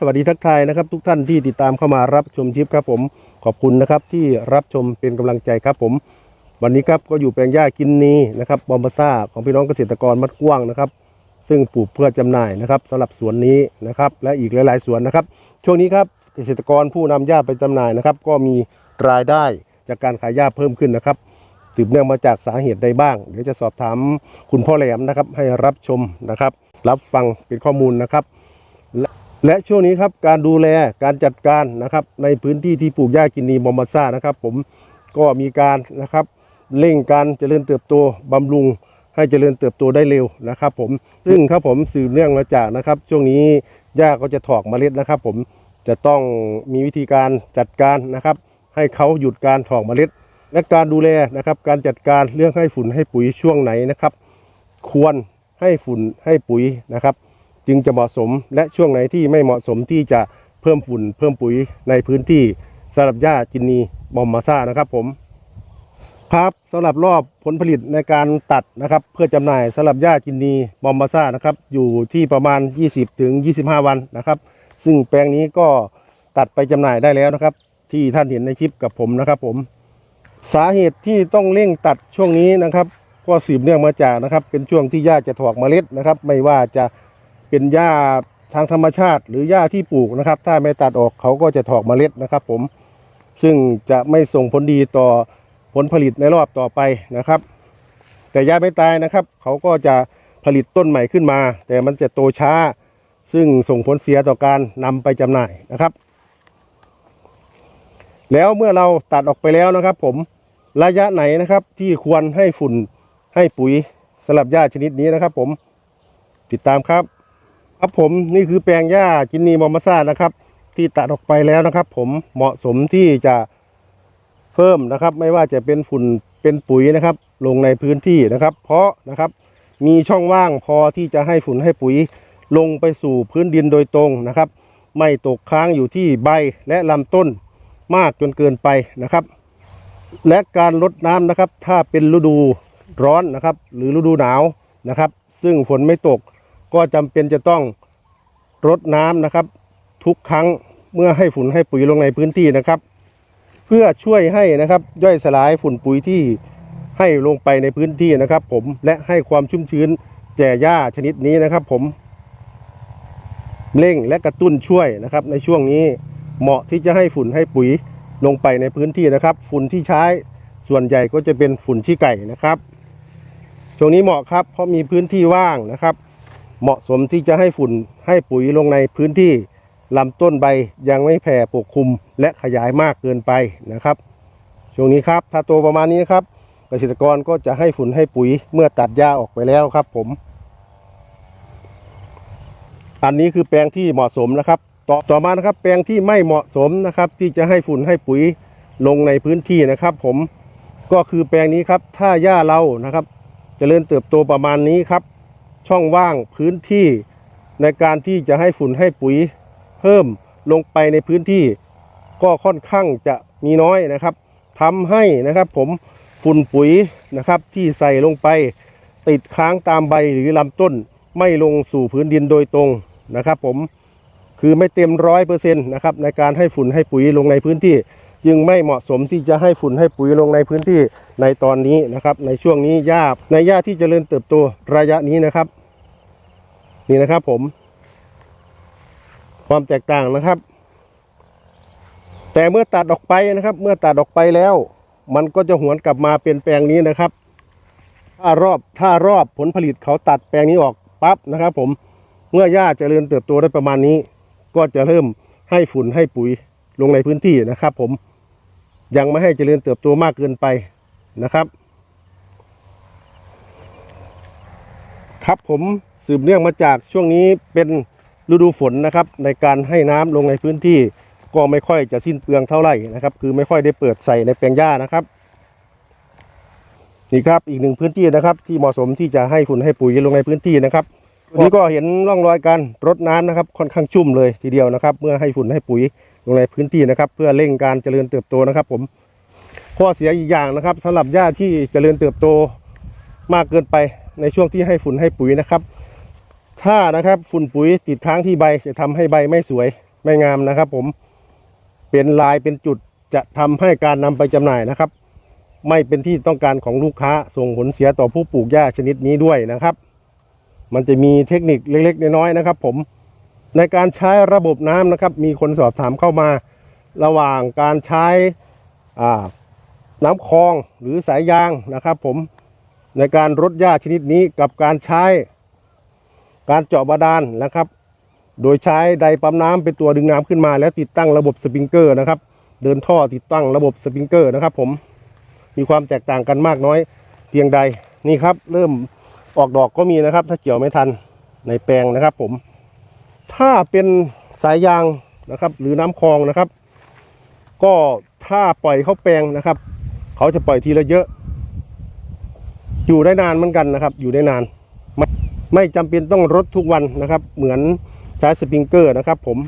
สวัสดีทักทายนะครับ ทุกท่านที่ติดตามเข้ามารับชมคลิปครับผมขอบคุณนะครับที่รับชมเป็นกำลังใจครับผม วันนี้ครับก็อยู่แปลงหญ้ากินนีนะครับบอมบาซ่าของพี่น้องเกษตรกรมัดกว้างนะครับ ซึ่งปลูกเพื่อจำหน่ายนะครับสำหรับสวนนี้นะครับ และอีกหลาย ๆ สวนนะครับ ช่วงนี้ครับเกษตรกรผู้นำหญ้าไปจำหน่ายนะครับ ก็มีรายได้จากการขายหญ้าเพิ่มขึ้นนะครับสืบเนื่องมาจากสาเหตุใดบ้าง เดี๋ยวจะสอบถามคุณพ่อแหลมนะครับ ให้รับชมนะครับ รับฟังเป็นข้อมูลนะครับ และช่วงนี้ครับการดูแลการจัดการนะครับ ในพื้นที่ที่ปลูกหญ้ากินนีบอมบาซ่านะครับ ผมก็มีการนะครับเร่งการเจริญเติบโตบำรุงให้เจริญเติบโตได้เร็วนะครับ ผมซึ่งครับผมสืบเนื่องมาจากนะครับ ช่วงนี้หญ้าก็จะถอกเมล็ดนะครับ ผมจะต้องมีวิธีการจัดการนะครับ ให้เขาหยุดการถอกเมล็ด และการดูแลนะครับ การจัดการเรื่องให้ฝุ่นให้ปุ๋ยช่วงไหนนะครับ ควรให้ฝุ่นให้ปุ๋ยนะครับ จึงจะเหมาะสมและช่วงไหนที่ไม่เหมาะสมที่จะเพิ่มฝุ่นเพิ่มปุ๋ยในพื้นที่สำหรับหญ้าจินนีบอมมาซ่านะครับผมครับสำหรับรอบผลผลิตในการตัดนะครับ เพื่อจำหน่ายสำหรับหญ้าจินนีบอมมาซ่านะครับ อยู่ที่ประมาณ 20 ถึง 25 วันนะครับ ซึ่งแปลงนี้ก็ตัดไปจำหน่ายได้แล้วนะครับ ที่ท่านเห็นในคลิปกับผมนะครับ ผม สาเหตุที่ต้องเร่งตัดช่วงนี้นะครับ ก็สืบเนื่องมาจากนะครับ เป็นช่วงที่หญ้าจะถอกเมล็ดนะครับ ไม่ว่าจะ เป็นหญ้าทางธรรมชาติ หรือหญ้าที่ปลูกนะครับ ถ้าไม่ตัดออกเขาก็จะถอกเมล็ดนะครับ ผมซึ่งจะไม่ส่งผลดีต่อผลผลิตในรอบต่อไปนะครับ แต่หญ้าไม่ตายนะครับ เขาก็จะผลิตต้นใหม่ขึ้นมา แต่มันจะโตช้า ซึ่งส่งผลเสียต่อการนำไปจำหน่ายนะครับ แล้วเมื่อเราตัดออกไปแล้วนะครับ ผมระยะไหนนะครับที่ควรให้ฝุ่นให้ปุ๋ยสำหรับหญ้าชนิดนี้นะครับ ผมติดตามครับ ครับผมนี่คือแปลงหญ้าจินนีมอมมาซ่านะครับ ที่ตัดออกไปแล้วนะครับ ผมเหมาะสมที่จะเพิ่มนะครับ ไม่ว่าจะเป็นฝุ่นเป็นปุ๋ยนะครับ ลงในพื้นที่นะครับ เพราะนะครับมีช่องว่างพอที่จะให้ฝุ่นให้ปุ๋ยลงไปสู่พื้นดินโดยตรงนะครับ ไม่ตกค้างอยู่ที่ใบและลำต้นมากจนเกินไปนะครับ และการลดน้ำนะครับ ถ้าเป็นฤดูร้อนนะครับ หรือฤดูหนาวนะครับ ซึ่งฝนไม่ตก ก็จำเป็นจะต้องรดน้ำนะครับ ทุกครั้งเมื่อให้ฝุ่นให้ปุ๋ยลงในพื้นที่นะครับ เพื่อช่วยให้นะครับย่อยสลายฝุ่นปุ๋ยที่ให้ลงไปในพื้นที่นะครับ ผมและให้ความชุ่มชื้นแก่หญ้าชนิดนี้นะครับ ผมเร่งและกระตุ้นช่วยนะครับ ในช่วงนี้เหมาะที่จะให้ฝุ่นให้ปุ๋ยลงไปในพื้นที่นะครับ ฝุ่นที่ใช้ส่วนใหญ่ก็จะเป็นฝุ่นขี้ไก่นะครับ ช่วงนี้เหมาะครับเพราะมีพื้นที่ว่างนะครับ เหมาะสมที่จะให้ฝุ่นให้ปุ๋ยลงในพื้นที่ลำต้นใบยังไม่แผ่ปกคลุมและขยายมากเกินไปนะครับ ช่วงนี้ครับ ถ้าโตประมาณนี้ครับ เกษตรกรก็จะให้ฝุ่นให้ปุ๋ยเมื่อตัดหญ้าออกไปแล้วครับผม อันนี้คือแปลงที่เหมาะสมนะครับ ต่อต่อมานะครับ แปลงที่ไม่เหมาะสมนะครับ ที่จะให้ฝุ่นให้ปุ๋ยลงในพื้นที่นะครับ ผมก็คือแปลงนี้ครับ ถ้าหญ้าเรานะครับจเจริญเติบโตประมาณนี้ครับ ช่องว่างพื้นที่ในการที่จะให้ฝุ่นให้ปุ๋ยเพิ่มลงไปในพื้นที่ ก็ค่อนข้างจะมีน้อยนะครับทำให้นะครับผมฝุ่นปุ๋ยนะครับที่ใส่ลงไป ติดค้างตามใบหรือลำต้นไม่ลงสู่พื้นดินโดยตรงนะครับ ผมคือไม่เต็มร้อยเปอร์เซ็นต์นะครับในการให้ฝุ่นให้ปุ๋ยลงในพื้นที่ จึงไม่เหมาะสมที่จะให้ฝุ่นให้ปุ๋ยลงในพื้นที่ในตอนนี้นะครับ ในช่วงนี้หญ้าในหญ้าที่จเจริญเติบโตระยะนี้นะครับ นี่นะครับผม ความแตกต่างนะครับ แต่เมื่อตัดออกไปนะครับ เมื่อตัดออกไปแล้ว มันก็จะหวนกลับมาเป็นแปลงนี้นะครับ ถ้ารอบถ้ารอบผลผลิตเขาตัดแปลงนี้ออกปั๊บนะครับ ผมเมื่อหญ้าเจริญเติบโตได้ประมาณนี้ ก็จะเริ่มให้ฝุ่นให้ปุ๋ยลงในพื้นที่นะครับ ผมยังไม่ให้เจริญเติบโตมากเกินไปนะครับ ครับผม สืบเนื่องมาจากช่วงนี้เป็นฤดูฝนนะครับ ในการให้น้ำลงในพื้นที่ก็ไม่ค่อยจะสิ้นเปลืองเท่าไหร่นะครับ คือไม่ค่อยได้เปิดใส่ในแปลงหญ้านะครับนี่ครับอีกหนึ่งพื้นที่นะครับ ที่เหมาะสมที่จะให้ฝุ่นให้ปุ๋ยลงในพื้นที่นะครับวันนี้ก็เห็นร่องรอยการรดน้ำนะครับ ค่อนข้างชุ่มเลยทีเดียวนะครับ เมื่อให้ฝุ่นให้ปุ๋ยลงในพื้นที่นะครับ เพื่อเร่งการเจริญเติบโตนะครับ ผมข้อเสียอีกอย่างนะครับสำหรับหญ้าที่เจริญเติบโตมากเกินไปในช่วงที่ให้ฝุ่นให้ปุ๋ยนะครับ ถ้านะครับฝุ่นปุ๋ยติดค้างที่ใบจะทำให้ใบไม่สวยไม่งามนะครับ ผมเป็นลายเป็นจุดจะทำให้การนำไปจำหน่ายนะครับ ไม่เป็นที่ต้องการของลูกค้าส่งผลเสียต่อผู้ปลูกหญ้าชนิดนี้ด้วยนะครับ มันจะมีเทคนิคเล็กๆน้อยๆนะครับ ผมในการใช้ระบบน้ำนะครับ มีคนสอบถามเข้ามา ระหว่างการใช้น้ำคลองหรือสายยางนะครับ ผมในการรดหญ้าชนิดนี้กับการใช้ การเจาะบาดาลนะครับ โดยใช้ไดปั๊มน้ำเป็นตัวดึงน้ำขึ้นมา แล้วติดตั้งระบบสปริงเกอร์นะครับ เดินท่อติดตั้งระบบสปริงเกอร์นะครับ ผมมีความแตกต่างกันมากน้อยเพียงใดนี่ครับ เริ่มออกดอกก็มีนะครับ ถ้าเกี่ยวไม่ทันในแปลงนะครับ ผม ถ้าเป็นสายยางนะครับ หรือน้ำคลองนะครับ ก็ถ้าปล่อยเข้าแปลงนะครับ เขาจะปล่อยทีละเยอะ อยู่ได้นานเหมือนกันนะครับ อยู่ได้นาน ไม่จำเป็นต้องรดทุกวันนะครับ เหมือนใช้สปริงเกอร์นะครับ ผม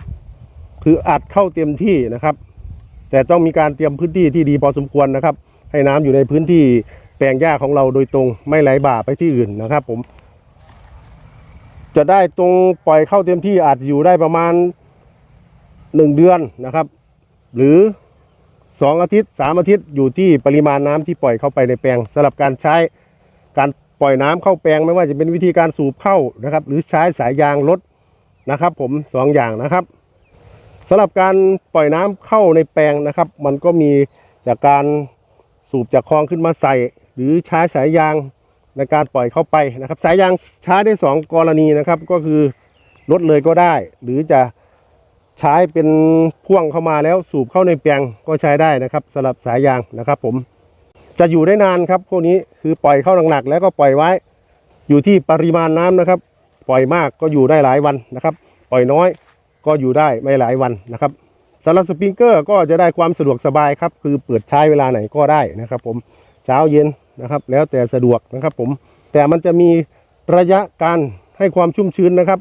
คืออัดเข้าเต็มที่นะครับ แต่ต้องมีการเตรียมพื้นที่ที่ดีพอสมควรนะครับ ให้น้ำอยู่ในพื้นที่แปลงหญ้าของเราโดยตรงไม่ไหลบ่าไปที่อื่นนะครับ ผม จะได้ตรงปล่อยเข้าเต็มที่อาจอยู่ได้ประมาณหนึ่งเดือนนะครับ หรือสองอาทิตย์สามอาทิตย์อยู่ที่ปริมาณน้ำที่ปล่อยเข้าไปในแปลงสำหรับการใช้การ ปล่อยน้ำเข้าแปลงไม่ว่าจะเป็นวิธีการสูบเข้านะครับ หรือใช้สายยางลดนะครับ ผมสองอย่างนะครับสำหรับการปล่อยน้ำเข้าในแปลงนะครับ มันก็มีจากการสูบจากคลองขึ้นมาใส่ หรือใช้สายยางในการปล่อยเข้าไปนะครับ สายยางใช้ได้สองกรณีนะครับ ก็คือลดเลยก็ได้ หรือจะใช้เป็นพ่วงเข้ามาแล้วสูบเข้าในแปลงก็ใช้ได้นะครับสำหรับสายยางนะครับผม จะอยู่ได้นานครับ พวกนี้คือปล่อยเข้าหนักๆแล้วก็ปล่อยไว้ อยู่ที่ปริมาณน้ำนะครับ ปล่อยมากก็อยู่ได้หลายวันนะครับ ปล่อยน้อยก็อยู่ได้ไม่หลายวันนะครับสำหรับสปริงเกอร์ก็จะได้ความสะดวกสบายครับ คือเปิดใช้เวลาไหนก็ได้นะครับ ผมเช้าเย็นนะครับ แล้วแต่สะดวกนะครับ ผมแต่มันจะมีระยะการให้ความชุ่มชื้นนะครับ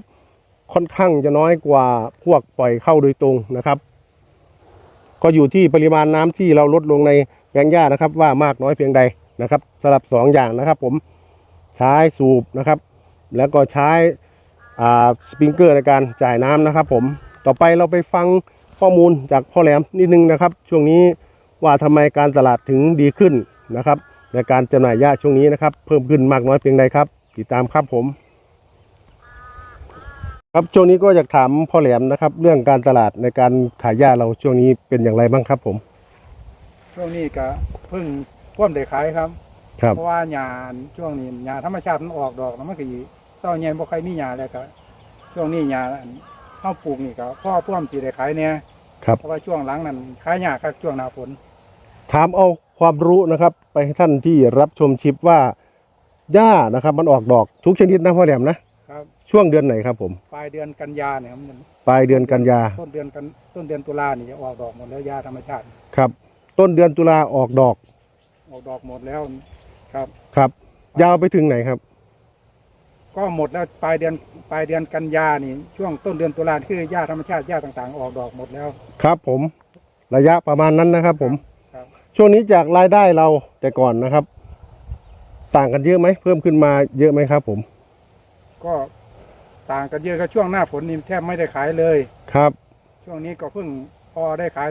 ค่อนข้างจะน้อยกว่าพวกปล่อยเข้าโดยตรงนะครับ ก็อยู่ที่ปริมาณน้ำที่เราลดลงใน แปลงหญ้านะครับ ว่ามากน้อยเพียงใดนะครับสำหรับสองอย่างนะครับ ผมใช้สูบนะครับ แล้วก็ใช้อ่าสปริงเกอร์ในการจ่ายน้ำนะครับ ผมต่อไปเราไปฟังข้อมูลจากพ่อแหลมนิดนึงนะครับ ช่วงนี้ว่าทำไมการตลาดถึงดีขึ้นนะครับ ในการจำหน่ายหญ้าช่วงนี้นะครับ เพิ่มขึ้นมากน้อยเพียงใดครับ ติดตามครับผม ครับช่วงนี้ก็อยากถามพ่อแหลมนะครับ เรื่องการตลาดในการขายหญ้าเราช่วงนี้เป็นอย่างไรบ้างครับผม ช่วงนี้ก็เพิ่งพ่วมได้ขายครับ ครับ เพราะว่าหญ้าช่วงนี้หญ้าธรรมชาติมันออกดอกแล้วมันก็สิเศร้าแย่บ่ค่อยมีหญ้าแล้วก็ช่วงนี้หญ้าเฮาปลูกนี่ก็พ่อพ่วมสิได้ขายเนี่ยครับ เพราะว่าช่วงหลังนั้นขายยากครับช่วงหน้าฝน ถามเอาความรู้นะครับ ไปให้ท่านที่รับชมชิปว่าหญ้านะครับ มันออกดอกทุกชนิดนะพ่อแหลมนะครับ ช่วงเดือนไหนครับผม ปลายเดือนกันยาเนี่ยครับมันปลายเดือนกันยาต้นเดือนกันต้นเดือนตุลานี่จะออกดอกหมดแล้วหญ้าธรรมชาติ ครับ ต้นเดือนตุลาออกดอก ออกดอกหมดแล้วครับ ครับ ยาวไปถึงไหนครับ ก็หมดแล้วปลายเดือนปลายเดือนกันยานี่ ช่วงต้นเดือนตุลาคือหญ้าธรรมชาติหญ้าต่างๆ ออกดอกหมดแล้ว ครับ ผมระยะประมาณนั้นนะครับ ผมครับ ช่วงนี้จากรายได้เราแต่ก่อนนะครับ ต่างกันเยอะไหมเพิ่มขึ้นมาเยอะไหมครับ ผมก็ต่างกันเยอะก็ช่วงหน้าฝนนี่แทบไม่ได้ขายเลย ครับ ช่วงนี้ก็เพิ่งพอได้ขาย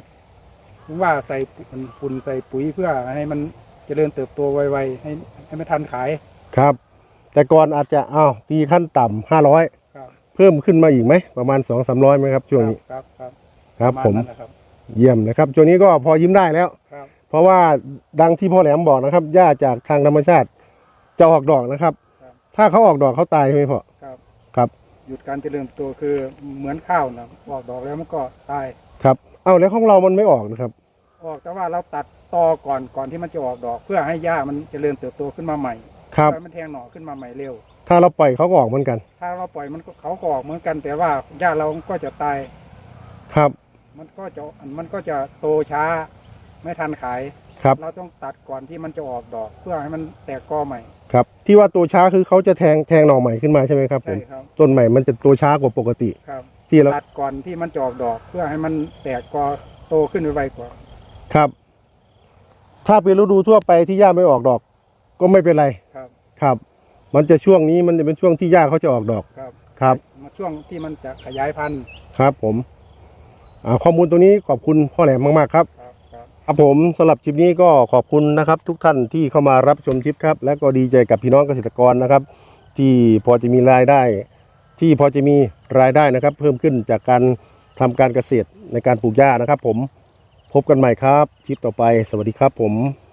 ถึงว่าใส่ฝุ่นใส่ปุ๋ยเพื่อให้มันเจริญเติบโตไวๆให้ให้มันทันขาย ครับ แต่ก่อนอาจจะอ้าวตีขั้นต่ำห้าร้อยครับเพิ่มขึ้นมาอีกไหม ประมาณสองสามร้อยไหมครับ ช่วงนี้ครับครับครับปะาณผมนั้นนะครับ เยี่ยมนะครับ ช่วงนี้ก็พอยิ้มได้แล้ว ครับ เพราะว่าดังที่พ่อแหลมบอกนะครับหญ้าจากทางธรรมชาติจะออกดอกนะครับถ้าเขาออกดอกเขาตายใช่ไหมพ่อครับ ครับหยุดการเจริญเติบโตคือเหมือนข้าวนะออกดอกแล้วมันก็ตาย ครับ เอ้าแล้วของเรามันไม่ออกนะครับ ออกแต่ว่าเราตัดตอก่อนก่อนที่มันจะออกดอก เพื่อให้หญ้ามันเจริญเติบโตขึ้นมาใหม่ครับ เพื่อให้มันแทงหน่อขึ้นมาใหม่เร็ว ถ้าเราปล่อยเขาก็ออกเหมือนกัน ถ้าเราปล่อยมันก็เขาก็ออกเหมือนกัน แต่ว่าหญ้าเราก็จะตาย ครับ มันก็จะมันก็จะโตช้า ไม่ทันขาย ครับ เราต้องตัดก่อนที่มันจะออกดอก เพื่อให้มันแตกกอใหม่ ครับ ที่ว่าตัวช้าคือเขาจะแทงแทงหน่อใหม่ขึ้นมาใช่ไหมครับผใช่มครับ ต้นใหม่มันจะตัวช้ากว่าปกติ ครับ ที่เราตัดก่อนที่มันจะออกดอก เพื่อให้มันแตกกอโตขึ้นไวๆกว่า ครับ ถ้าเป็นฤดูทั่วไปที่หญ้าไม่ออกดอก ก็ไม่เป็นไร ครับ ครับ มันจะช่วงนี้มันจะเป็นช่วงที่หญ้าเขาจะออกดอก ครับ ครับ มาช่วงที่มันจะขยายพันธุ์ ครับ ผมอ่าข้อมูลตรงนี้ขอบคุณพ่อแหลมมากๆครับครับครับครับผมสำหรับคลิปนี้ก็ขอบคุณนะครับ ทุกท่านที่เข้ามารับชมคลิปครับ และก็ดีใจกับพี่น้องเกษตรกรนะครับ ที่พอจะมีรายได้ ที่พอจะมีรายได้นะครับ เพิ่มขึ้นจากการทำการเกษตรในการปลูกหญ้านะครับ ผมพบกันใหม่ครับคลิปต่อไปสวัสดีครับผม